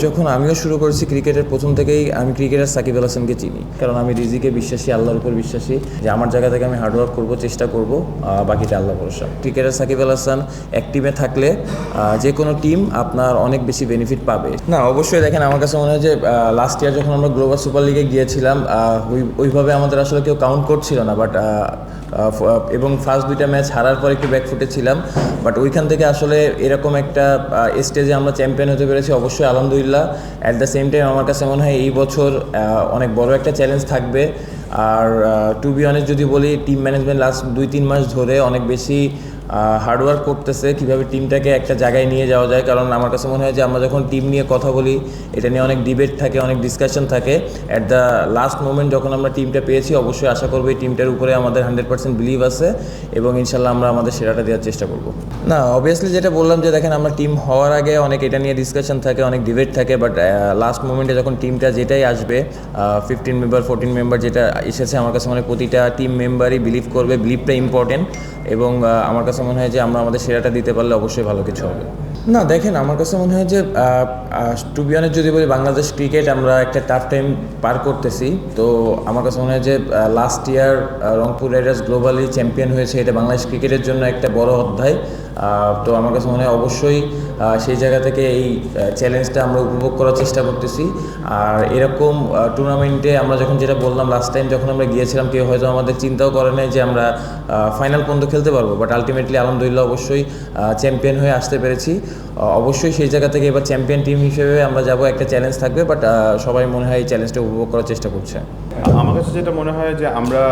যখন আমিও শুরু করেছি ক্রিকেটের, প্রথম থেকেই আমি ক্রিকেটার সাকিব আল হাসানকে চিনি। কারণ আমি রিজিকে বিশ্বাসী, আল্লাহর উপর বিশ্বাসী। যে আমার জায়গা থেকে আমি হার্ডওয়ার্ক করব, চেষ্টা করব বাকিটা আল্লাহ ভরসা। ক্রিকেটার সাকিব আল হাসান এক টিমে থাকলে যে কোনো টিম আপনার অনেক বেশি বেনিফিট পাবে। না, অবশ্যই দেখেন, আমার কাছে মনে হয় যে লাস্ট ইয়ার যখন আমরা গ্লোবাল সুপার লিগে গিয়েছিলাম ওই- ওইভাবে আমাদের আসলে কেউ কাউন্ট করছিল না বাট এবং ফার্স্ট দুইটা ম্যাচ হারার পর একটু ব্যাকফুটে ছিলাম। বাট ওইখান থেকে আসলে এরকম একটা স্টেজে আমরা চ্যাম্পিয়ন হতে পেরেছি, অবশ্যই আলহামদুলিল্লাহ। অ্যাট দ্য সেম টাইম আমার কাছে মনে হয় এই বছর অনেক বড় একটা চ্যালেঞ্জ থাকবে। আর টু বি অনেস্ট যদি বলি টিম ম্যানেজমেন্ট লাস্ট দুই, তিন মাস ধরে অনেক বেশি হার্ডওয়ার্ক করতেছে, কীভাবে টিমটাকে একটা জায়গায় নিয়ে যাওয়া যায়। কারণ আমার কাছে মনে হয় যে আমরা যখন টিম নিয়ে কথা বলি, এটা নিয়ে অনেক ডিবেট থাকে, অনেক ডিসকাশন থাকে। অ্যাট দ্য লাস্ট মোমেন্ট যখন আমরা টিমটা পেয়েছি, অবশ্যই আশা করব এই টিমটার উপরে আমাদের হান্ড্রেড পার্সেন্ট বিলিভ আছে এবং ইনশাল্লাহ আমরা আমাদের সেরাটা দেওয়ার চেষ্টা করব। না অবভিয়াসলি যেটা বললাম যে দেখেন, আমরা টিম হওয়ার আগে অনেক এটা নিয়ে ডিসকাশন থাকে, অনেক ডিবেট থাকে বাট লাস্ট মোমেন্টে যখন টিমটা যেটাই আসবে ফিফটিন মেম্বার ফোরটিন মেম্বার যেটা এসেছে, আমার কাছে মানে প্রতিটা টিম মেম্বারই বিলিভ করবে বিলিভটা ইম্পর্টেন্ট এবং আমার কাছে মনে হয় যে আমরা আমাদের সেরাটা দিতে পারলে অবশ্যই ভালো কিছু হবে। না, দেখেন, আমার কাছে মনে হয় যে টু যদি বলি বাংলাদেশ ক্রিকেট আমরা একটা টাফ টাইম পার করতেছি। তো আমার কাছে মনে হয় যে last year Rangpur Riders globally champion হয়েছে। এটা বাংলাদেশ ক্রিকেটের জন্য একটা বড় অধ্যায়। তো আমার কাছে মনে হয় অবশ্যই সেই জায়গা থেকে এই চ্যালেঞ্জটা আমরা উপভোগ করার চেষ্টা করতেছি। আর এরকম টুর্নামেন্টে আমরা যখন যেটা বললাম লাস্ট টাইম যখন আমরা গিয়েছিলাম, কেউ হয়তো আমাদের চিন্তাও করে নাই যে আমরা ফাইনাল পর্যন্ত খেলতে পারব। বাট আলটিমেটলি আলহামদুলিল্লাহ, অবশ্যই চ্যাম্পিয়ন হয়ে আসতে পেরেছি। অবশ্যই সেই জায়গা থেকে এবার চ্যাম্পিয়ন টিম হিসেবে আমরা যাব, একটা চ্যালেঞ্জ থাকবে। বাট সবাই মনে হয় এই চ্যালেঞ্জটা উপভোগ করার চেষ্টা করছে। কাছে যেটা মনে হয় যে আমরা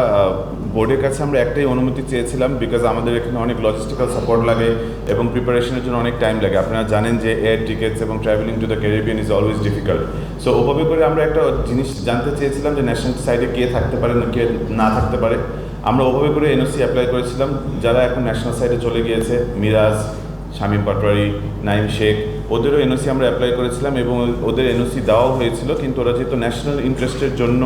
বোর্ডের কাছে আমরা একটাই অনুমতি চেয়েছিলাম বিকজ আমাদের এখানে অনেক লজিস্টিক্যাল সাপোর্ট লাগে এবং প্রিপারেশনের জন্য অনেক টাইম লাগে। আপনারা জানেন যে এয়ার টিকেটস এবং travelling to the Caribbean is always difficult so ওভাবে করে আমরা একটা জিনিস জানতে চেয়েছিলাম যে ন্যাশনাল সাইডে কে থাকতে পারে না, কে না থাকতে পারে। আমরা ওভাবে করে এনওসি অ্যাপ্লাই করেছিলাম। যারা এখন ন্যাশনাল সাইডে চলে গিয়েছে, মিরাজ, শামীম পাটোয়ারি, নাইম শেখ ওদেরও এনওসি আমরা অ্যাপ্লাই করেছিলাম এবং ওদের এনওসি দেওয়াও হয়েছিল, কিন্তু ওরা যেহেতু ন্যাশনাল ইন্টারেস্টের জন্য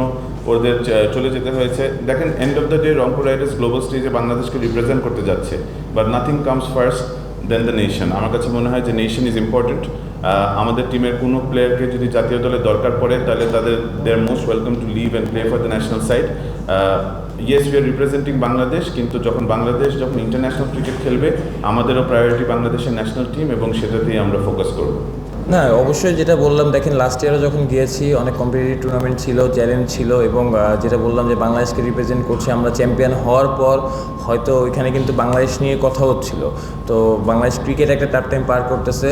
ওদের চলে যেতে হয়েছে। দেখেন end of the day Rangpur Riders global স্টেজে বাংলাদেশকে রিপ্রেজেন্ট করতে যাচ্ছে but nothing comes first then the nation আমার কাছে মনে হয় যে নেশন ইজ ইম্পর্টেন্ট আমাদের টিমের কোনো প্লেয়ারকে যদি জাতীয় দলে দরকার পড়ে, তাহলে তাদের they are most welcome to live and play for the national side yes we are representing Bangladesh কিন্তু যখন বাংলাদেশ যখন ইন্টারন্যাশনাল ক্রিকেট খেলবে, আমাদেরও প্রায়োরিটি বাংলাদেশের ন্যাশনাল টিম এবং সেটাতেই আমরা ফোকাস করব। না, অবশ্যই যেটা বললাম, দেখেন লাস্ট ইয়ারও যখন গিয়েছি, অনেক কম্পিটিটিভ টুর্নামেন্ট ছিল চ্যালেঞ্জ ছিল এবং যেটা বললাম যে বাংলাদেশকে রিপ্রেজেন্ট করছি আমরা চ্যাম্পিয়ন হওয়ার পর, হয়তো ওইখানে কিন্তু বাংলাদেশ নিয়ে কথা হচ্ছিল। তো বাংলাদেশ ক্রিকেট একটা টাফ টাইম পার করতেছে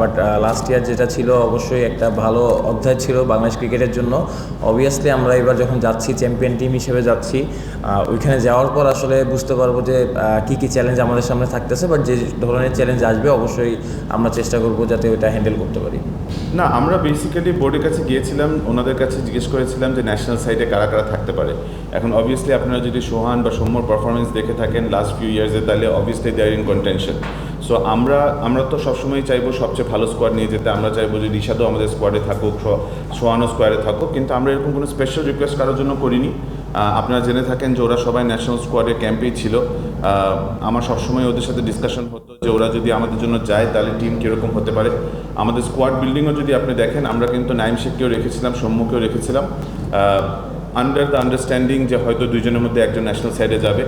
বাট লাস্ট ইয়ার যেটা ছিল, অবশ্যই একটা ভালো অধ্যায় ছিল বাংলাদেশ ক্রিকেটের জন্য। অবভিয়াসলি আমরা এবার যখন যাচ্ছি চ্যাম্পিয়ন টিম হিসেবে যাচ্ছি ওইখানে যাওয়ার পর আসলে বুঝতে পারব যে কী কী চ্যালেঞ্জ আমাদের সামনে থাকতেছে বাট যে ধরনের চ্যালেঞ্জ আসবে, অবশ্যই আমরা চেষ্টা করব যাতে ওইটা হ্যান্ডেল করতে পারি। না, আমরা বেসিক্যালি বোর্ডের কাছে গিয়েছিলাম, ওনাদের কাছে জিজ্ঞেস করেছিলাম যে ন্যাশনাল সাইডে কারা কারা থাকতে পারে। এখন অবভিয়াসলি আপনারা যদি সোহান বা সৌম্যর পারফরমেন্স দেখে থাকেন লাস্ট ফিউ ইয়ার্সে তাহলে obviously they're in contention so আমরা আমরা তো সবসময় চাইব সবচেয়ে ভালো স্কোয়াড নিয়ে যেতে, আমরা চাইব যে রিশাদও আমাদের স্কোয়াডে থাকুক সোহানও স্কোয়াডে থাকুক, কিন্তু আমরা এরকম কোনো স্পেশাল রিকোয়েস্ট কারোর জন্য করিনি। আপনারা জেনে থাকেন যে ওরা সবাই ন্যাশনাল স্কোয়াডের ক্যাম্পেই ছিল। আমার সবসময় ওদের সাথে ডিসকাশন হতো যে ওরা যদি আমাদের জন্য যায়, তাহলে টিম কীরকম হতে পারে। আমাদের স্কোয়াড বিল্ডিংও যদি আপনি দেখেন, আমরা কিন্তু নাইম শেখকেও রেখেছিলাম সম্মুখেও রেখেছিলাম। আন্ডার দ্য আন্ডারস্ট্যান্ডিং যে হয়তো দুজনের মধ্যে একজন ন্যাশনাল সাইডে যাবে।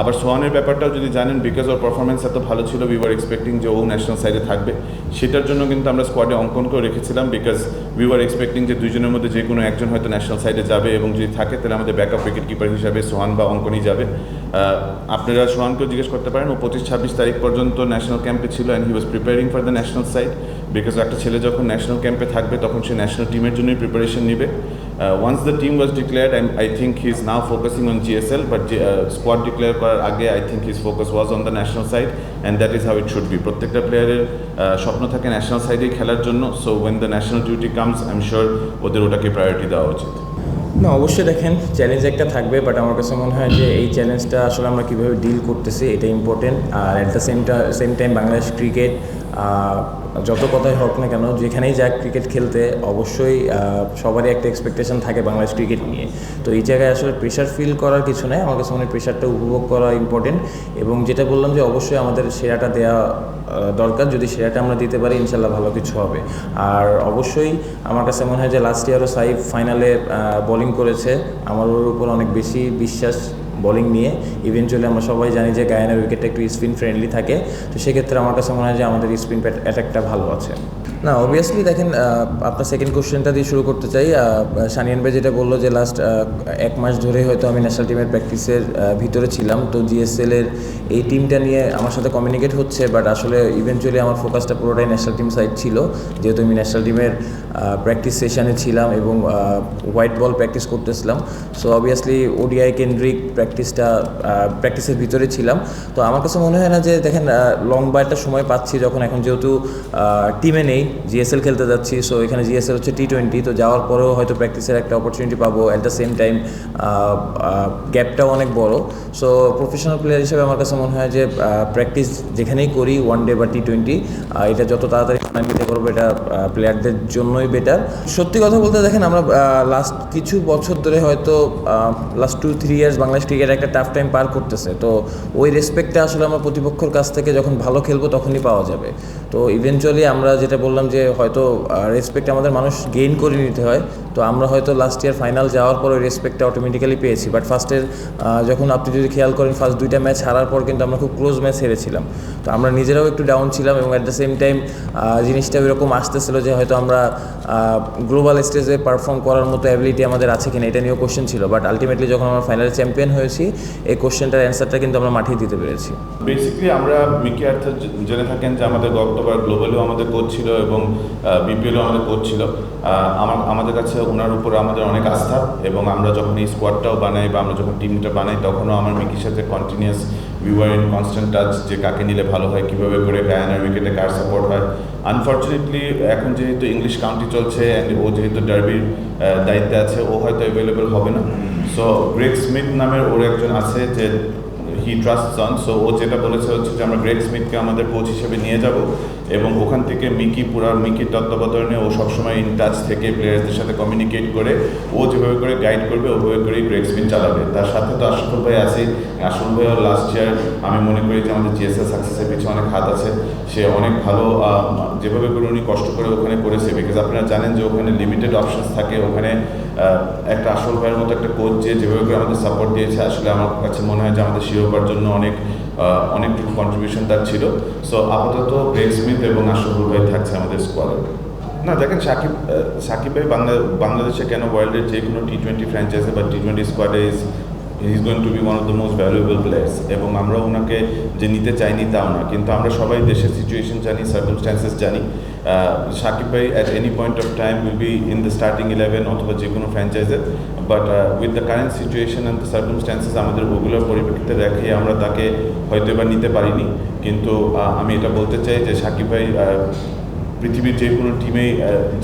আবার সোহানের ব্যাপারটাও যদি জানেন বিকজ ওর পারফরমেন্স এত ভালো ছিল উই ওয়ার এক্সপেক্টিং যে ও ন্যাশনাল সাইডে থাকবে। সেটার জন্য কিন্তু আমরা স্কোয়াডে অঙ্কনকেও রেখেছিলাম বিকজ উই ওয়ার এক্সপেক্টিং যে দুজনের মধ্যে যে কোনো একজন হয়তো ন্যাশনাল সাইডে যাবে এবং যদি থাকে, তাহলে আমাদের ব্যাকআপ উইকেট কিপার হিসাবে সোহান বা অঙ্কনই যাবে। আপনারা সোহানকেও জিজ্ঞেস করতে পারেন, ও পঁচিশ ছাব্বিশ তারিখ পর্যন্ত ন্যাশনাল ক্যাম্পে ছিল and he was preparing for the national side because একটা ছেলে যখন ন্যাশনাল ক্যাম্পে থাকবে, তখন সে ন্যাশনাল টিমের জন্যই প্রিপারেশন নেবে। Once the team was declared I think he is now focusing on GSL but squad declare করার আগে I think his focus was on the national side and that is how it should be প্রত্যেকটা প্লেয়ারের স্বপ্ন থাকে national সাইডেই খেলার জন্য so when the national duty comes I am sure ওদের ওটাকে প্রায়োরিটি দেওয়া উচিত না অবশ্যই দেখেন চ্যালেঞ্জ একটা থাকবে বাট আমার কাছে মনে হয় যে এই চ্যালেঞ্জটা আসলে আমরা কীভাবে ডিল করতেছি, এটা important R at the same same time Bangladesh cricket যত কথাই হোক না কেন, যেখানেই যাক ক্রিকেট খেলতে, অবশ্যই সবারই একটা এক্সপেকটেশন থাকে বাংলাদেশ ক্রিকেট নিয়ে। তো এই জায়গায় আসলে প্রেশার ফিল করার কিছু নেই আমার কাছে মনে প্রেশারটা উপভোগ করা ইম্পর্টেন্ট এবং যেটা বললাম যে, অবশ্যই আমাদের সেরাটা দেওয়া দরকার। যদি সেরাটা আমরা দিতে পারি ইনশাল্লাহ ভালো কিছু হবে। আর অবশ্যই, আমার কাছে মনে হয় যে লাস্ট ইয়ারও সাইফ ফাইনালে বোলিং করেছে। আমার ওর উপর অনেক বেশি বিশ্বাস বোলিং নিয়ে ইভেনচুয়ালি আমরা সবাই জানি যে গায়ানের উইকেটটা একটু স্পিন ফ্রেন্ডলি থাকে, তো সেক্ষেত্রে আমার কাছে মনে হয় যে আমাদের স্পিন অ্যাটাকটা ভালো আছে। না অবভিয়াসলি দেখেন আপনার সেকেন্ড কোশ্চেনটা দিয়ে শুরু করতে চাই। সানিয়ান ভাই যেটা বলল যে লাস্ট এক মাস ধরে হয়তো আমি ন্যাশনাল টিমের প্র্যাকটিসের ভিতরে ছিলাম। তো জিএসএল এর এই টিমটা নিয়ে আমার সাথে কমিউনিকেট হচ্ছে বাট আসলে ইভেনচুয়ালি আমার ফোকাসটা পুরোটাই ন্যাশনাল টিম সাইড ছিল। যেহেতু আমি ন্যাশনাল টিমের প্র্যাকটিস সেশনে ছিলাম এবং হোয়াইট বল প্র্যাকটিস করতেছিলাম। সো অবভিয়াসলি ওডিআই কেন্দ্রিক প্র্যাকটিসটা প্র্যাকটিসের ভিতরে ছিলাম। তো আমার কাছে মনে হয় না যে, দেখেন লং বা একটা সময় পাচ্ছি যখন এখন যেহেতু টিমে নেই। জিএসএল খেলতে যাচ্ছি সো এখানে জিএসএল হচ্ছে টি টোয়েন্টি তো যাওয়ার পরেও হয়তো প্র্যাকটিসের একটা অপরচুনিটি পাবো অ্যাট দ্য সেম টাইম গ্যাপটাও অনেক বড়। সো প্রফেশনাল প্লেয়ার হিসেবে আমার কাছে মনে হয় যে প্র্যাকটিস যেখানেই করি ওয়ান ডে বা টি টোয়েন্টি এটা যত তাড়াতাড়ি নিতে পারব, এটা প্লেয়ারদের জন্যই বেটার সত্যি কথা বলতে দেখেন, আমরা লাস্ট কিছু বছর ধরে হয়তো last two three years Bangladesh cricket একটা টাফ টাইম পার করতেছে। তো ওই রেসপেক্টটা আসলে আমরা প্রতিপক্ষর কাছ থেকে যখন ভালো খেলব, তখনই পাওয়া যাবে। তো ইভেনচুয়ালি আমরা যেটা বললাম যে হয়তো রেসপেক্ট আমাদের মানুষ গেইন করে নিতে হয়। তো আমরা হয়তো লাস্ট ইয়ার ফাইনাল যাওয়ার পর ওই রেসপেক্টটা অটোমেটিক্যালি পেয়েছি। বাট ফার্স্টের যখন আপনি যদি খেয়াল করেন ফার্স্ট দুইটা ম্যাচ হারার পর কিন্তু আমরা খুব ক্লোজ ম্যাচ হেরেছিলাম। তো আমরা নিজেরাও একটু ডাউন ছিলাম এবং অ্যাট দ্য সেম টাইম জিনিসটা এরকম আসতেছিল যে হয়তো আমরা গ্লোবাল স্টেজে পারফর্ম করার মতো অ্যাবিলিটি আমাদের আছে কিনা এটা নিয়েও কোশ্চেন ছিল। বাট আলটিমেটলি যখন আমরা ফাইনালে চ্যাম্পিয়ন হয়েছি, এই কোশ্চেনটার অ্যান্সারটা কিন্তু আমরা মাঠিয়ে দিতে পেরেছি। বেসিক্যালি আমরা মিকি আর্থার জেনে থাকেন যে আমাদের গতবার গ্লোবালেও আমাদের কোচ ছিল এবং বিপিএলও আমাদের কোচ ছিল। আমার আমাদের কাছে ওনার উপরে আমাদের অনেক আস্থা এবং আমরা যখন এই স্কোয়াডটাও বানাই বা আমরা যখন টিমটা বানাই তখনও আমার মিকির সাথে continuous we're in constant touch যে কাকে নিলে ভালো হয় কীভাবে করে গায়ানার উইকেটে কার সাপোর্ট হয়। আনফর্চুনেটলি এখন যেহেতু ইংলিশ কাউন্টি চলছে অ্যান্ড ও যেহেতু ডার্বির দায়িত্বে আছে ও হয়তো অ্যাভেলেবেল হবে না। সো গ্রেক স্মিথ নামের ওর একজন আছে যে হি ট্রাস্ট অন সো ও যেটা বলেছে হচ্ছে যে, আমরা গ্রেগ স্মিথকে আমাদের কোচ হিসেবে নিয়ে যাব এবং ওখান থেকে মিকি পুরা মিকির তত্ত্বাবধানে ও সবসময় ইন টাচ থেকে প্লেয়ারদের সাথে কমিউনিকেট করে, ও যেভাবে করে গাইড করবে, ওভাবে করেই গ্রেগ স্মিথ চালাবে। তার সাথে তো আশরফুল ভাই আছে। আশরফুল ভাইও লাস্ট ইয়ার আমি মনে করি যে, আমাদের জিএসএল সাকসেসের পিছনে অনেক হাত আছে। সে অনেক ভালো যেভাবে করে উনি কষ্ট করে ওখানে করেছে। বিকজ আপনারা জানেন যে, ওখানে লিমিটেড অপশনস থাকে। ওখানে একটা আসল ভাইয়ের মতো একটা কোচ যে, যেভাবে করে আমাদের সাপোর্ট দিয়েছে, আসলে আমার কাছে মনে হয় যে, আমাদের শিরোপার জন্য অনেক অনেকটুকু কন্ট্রিবিউশন তার ছিল। সো আপাতত ব্রেক স্মিথ এবং আশরফুল ভাই থাকছে আমাদের স্কোয়াডে না, দেখেন সাকিব সাকিব ভাই বাংলা, বাংলাদেশে কেন ওয়ার্ল্ডের যে কোনো টি টোয়েন্টি ফ্র্যাঞ্চাইজে বা টি টোয়েন্টি স্কোয়াডে is is going to be one of the most valuable players এবং আমরা ওনাকে যে নিতে চাইনি তাও না। কিন্তু আমরা সবাই দেশের সিচুয়েশন জানি সার্কামস্ট্যান্সেস জানি। সাকিব ভাই at any point of time will be in the starting eleven অথবা যে কোনো ফ্র্যাঞ্চাইজের but with the current situation and the circumstances আমাদের ওগুলোর পরিপ্রেক্ষিতে রেখে আমরা তাকে হয়তো এবার নিতে পারিনি। কিন্তু আমি এটা বলতে চাই যে সাকিব ভাই পৃথিবীর যে কোনো টিমেই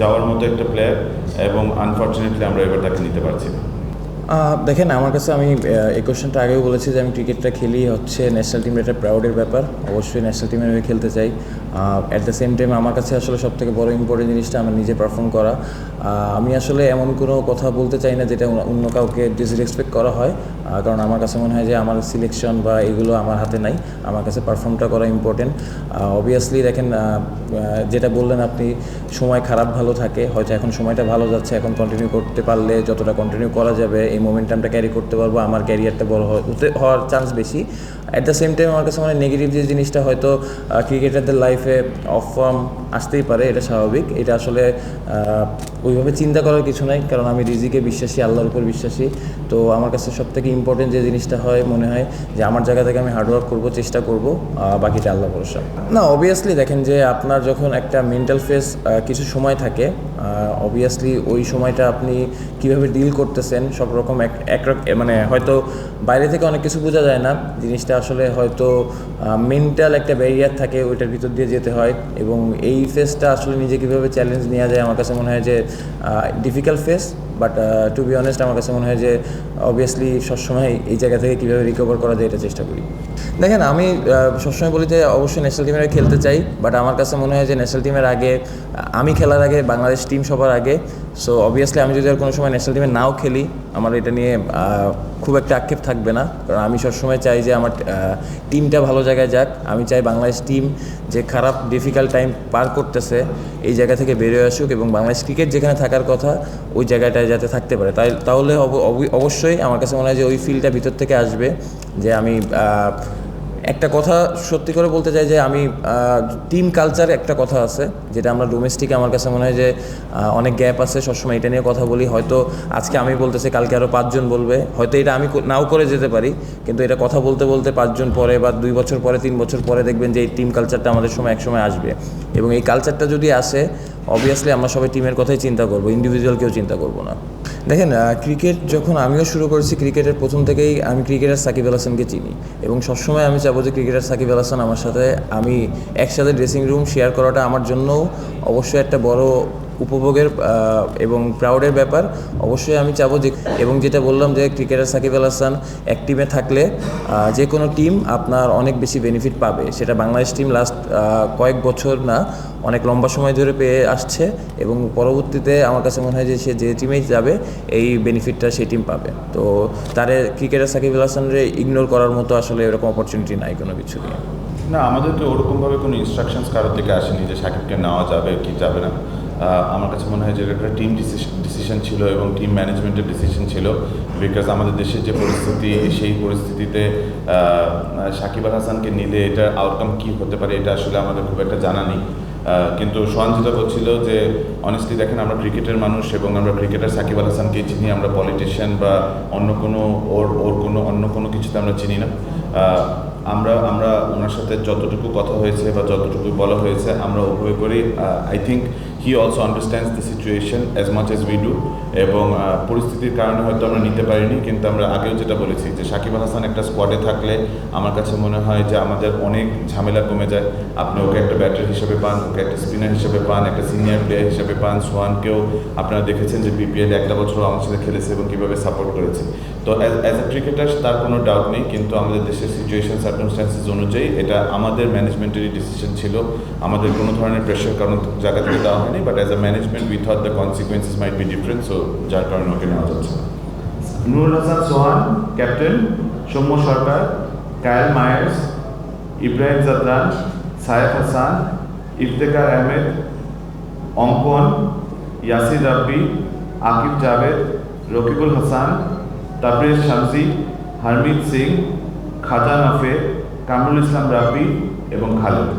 যাওয়ার মতো একটা প্লেয়ার এবং আনফর্চুনেটলি আমরা এবার তাকে নিতে পারছি দেখেন, আমার কাছে আমি এই কোশ্চেনটা আগেও বলেছি যে আমি ক্রিকেটটা খেলি, হচ্ছে ন্যাশনাল টিমের একটা প্রাউডের ব্যাপার। অবশ্যই ন্যাশনাল টিমের হয়ে খেলতে চাই। অ্যাট দ্য সেম টাইম আমার কাছে আসলে সব থেকে বড় ইম্পর্টেন্ট জিনিসটা আমার নিজে পারফর্ম করা। আমি আসলে এমন কোনো কথা বলতে চাই না যেটা অন্য- কাউকে ডিসরেসপেক্ট করা হয়। কারণ আমার কাছে মনে হয় যে আমার সিলেকশন বা এগুলো আমার হাতে নাই। আমার কাছে পারফর্মটা করা ইম্পর্টেন্ট অবভিয়াসলি দেখেন যেটা বললেন আপনি, সময় খারাপ ভালো থাকে। হয়তো এখন সময়টা ভালো যাচ্ছে, এখন কন্টিনিউ করতে পারলে যতটা কন্টিনিউ করা যাবে, এই মোমেন্টামটা ক্যারি করতে পারব। আমার ক্যারিয়ারটা বড় হওয়ার চান্স বেশি। অ্যাট দ্য সেম টাইম আমার কাছে মানে নেগেটিভ যে জিনিসটা হয়তো ক্রিকেটারদের লাইফে অফ ফর্ম আসতেই পারে, এটা স্বাভাবিক। এটা আসলে ওইভাবে চিন্তা করার কিছু নাই, কারণ আমি রিজিকে বিশ্বাসী, আল্লাহর উপর বিশ্বাসী। তো আমার কাছে সব থেকে ইম্পর্টেন্ট যে জিনিসটা হয়, মনে হয় যে আমার জায়গা থেকে আমি হার্ডওয়ার্ক করব, চেষ্টা করব বাকিটা আল্লাহ ভরসা। না অবভিয়াসলি দেখেন যে আপনার যখন একটা মেন্টাল ফেস কিছু সময় থাকে অবভিয়াসলি ওই সময়টা আপনি কীভাবে ডিল করতেছেন, সব রকম এক এক মানে হয়তো বাইরে থেকে অনেক কিছু বোঝা যায় না। জিনিসটা আসলে হয়তো মেন্টাল একটা ব্যারিয়ার থাকে ওইটার ভিতর দিয়ে যেতে হয় এবং এই ফেসটা আসলে নিজে কীভাবে চ্যালেঞ্জ নেওয়া যায় আমার কাছে মনে হয় যে difficult face but to be honest আমার কাছে মনে হয় যে অবভিয়াসলি সবসময় এই জায়গা থেকে কীভাবে রিকভার করা যায় এটা চেষ্টা করি। দেখেন আমি সবসময় বলি যে অবশ্যই ন্যাশনাল টিমের খেলতে চাই বাট আমার কাছে মনে হয় যে ন্যাশনাল টিমের আগে আমি খেলার আগে বাংলাদেশ টিম সবার আগে সো অবভিয়াসলি আমি যদি আর কোনো সময় ন্যাশনাল টিমে নাও খেলি, আমার এটা নিয়ে খুব একটা আক্ষেপ থাকবে না। কারণ আমি সবসময় চাই যে আমার টিমটা ভালো জায়গায় যাক। আমি চাই বাংলাদেশ টিম যে খারাপ ডিফিকাল্ট টাইম পার করতেছে, এই জায়গা থেকে বেরিয়ে আসুক এবং বাংলাদেশ ক্রিকেট যেখানে থাকার কথা, ওই জায়গাটায় যাতে থাকতে পারে। তাই, তাহলে অব- অব- অবশ্যই আমার কাছে মনে হয় যে ওই ফিলটা ভিতর থেকে আসবে যে আমি একটা কথা সত্যি করে বলতে চাই যে আমি টিম কালচার একটা কথা আছে, যেটা আমরা ডোমেস্টিকে আমার কাছে মনে হয় যে অনেক গ্যাপ আছে, সবসময় এটা নিয়ে কথা বলি। হয়তো আজকে আমি বলতেছি, কালকে আরও পাঁচজন বলবে। হয়তো এটা আমি নাও করে যেতে পারি, কিন্তু এটা কথা বলতে বলতে পাঁচজন পরে বা দুই বছর পরে, তিন বছর পরে দেখবেন যে এই টিম কালচারটা আমাদের সময় একসময় আসবে। এবং এই কালচারটা যদি আসে অবভিয়াসলি আমরা সবাই টিমের কথাই চিন্তা করব ইন্ডিভিজুয়াল কেউ চিন্তা করব না। দেখেন ক্রিকেট যখন আমিও শুরু করেছি ক্রিকেটের প্রথম থেকেই আমি ক্রিকেটার সাকিব আল হাসানকে চিনি। এবং সবসময় আমি চাবো যে ক্রিকেটার সাকিব আল হাসান আমার সাথে, আমি একসাথে ড্রেসিং রুম শেয়ার করাটা আমার জন্যও অবশ্যই একটা বড় উপভোগের এবং প্রাউডের ব্যাপার, অবশ্যই আমি চাবো যে, এবং যেটা বললাম যে ক্রিকেটার সাকিব আল হাসান এক টিমে থাকলে যে কোনো টিম আপনার অনেক বেশি বেনিফিট পাবে। সেটা বাংলাদেশ টিম লাস্ট কয়েক বছর না, অনেক লম্বা সময় ধরে পেয়ে আসছে এবং পরবর্তীতে আমার কাছে মনে হয় যে সে যে টিমেই যাবে, এই বেনিফিটটা সেই টিম পাবে। তো তারে ক্রিকেটার সাকিব আল হাসানরে ইগনোর করার মতো আসলে এরকম অপরচুনিটি নাই কোনো কিছু নিয়ে। না, আমাদের তো ওরকমভাবে কোনো ইনস্ট্রাকশনস কারোর থেকে আসেনি যে সাকিবকে নেওয়া যাবে কি যাবে না। আমার কাছে মনে হয় যে একটা টিম ডিসিশন ছিল এবং টিম ম্যানেজমেন্টের ডিসিশন ছিল বিকজ আমাদের দেশের যে পরিস্থিতি, সেই পরিস্থিতিতে সাকিব আল হাসানকে নিলে এটার আউটকাম কী হতে পারে এটা আসলে আমাদের খুব একটা জানা নেই। কিন্তু সোহান যেটা বলছিল যে অনেস্টলি দেখেন আমরা ক্রিকেটের মানুষ এবং আমরা ক্রিকেটার সাকিব আল হাসানকে চিনি, আমরা পলিটিশিয়ান বা অন্য কোনো ওর ওর কোনো, অন্য কোনো কিছুতে আমরা চিনি না। আমরা আমরা ওনার সাথে যতটুকু কথা হয়েছে বা যতটুকু বলা হয়েছে আমরা উভয় করি I think he also understands the situation as much as we do এবং পরিস্থিতির কারণে হয়তো আমরা নিতে পারিনি, কিন্তু আমরা আগেও যেটা বলেছি যে সাকিব হাসান একটা স্কোয়াডে থাকলে আমার কাছে মনে হয় যে আমাদের অনেক ঝামেলা কমে যায়। আপনি ওকে একটা ব্যাটার হিসেবে পান, ওকে একটা স্পিনার হিসেবে পান, একটা সিনিয়র প্লেয়ার হিসেবে পান, সোহানকেও আপনারা দেখেছেন যে বিপিএল একটা বছর আমার সাথে খেলেছে এবং কীভাবে সাপোর্ট করেছে। তো অ্যাজ এ ক্রিকেটার তার কোনো ডাউট নেই, কিন্তু আমাদের দেশের সিচুয়েশন সার্কমস্ট্যান্সেস অনুযায়ী এটা আমাদের ম্যানেজমেন্টেরই ডিসিশন ছিল। আমাদের কোনো ধরনের প্রেশার কারণ জায়গা থেকে দেওয়া হয়নি but as a management we thought the consequences might be different so যার কারণে ওকে নেওয়া যাচ্ছে না Nurul Hasan Sohan captain Soumya Sarkar Kyle Mayers Ibrahim Zadran Saif Hasan Iftekhar Ahmed Ankon Yasir Rabbi Akib Javed Rakibul Hasan Tabrez Samsi Harmeet Singh খাজা নাফে কামরুল ইসলাম রাব্বি এবং খালেদ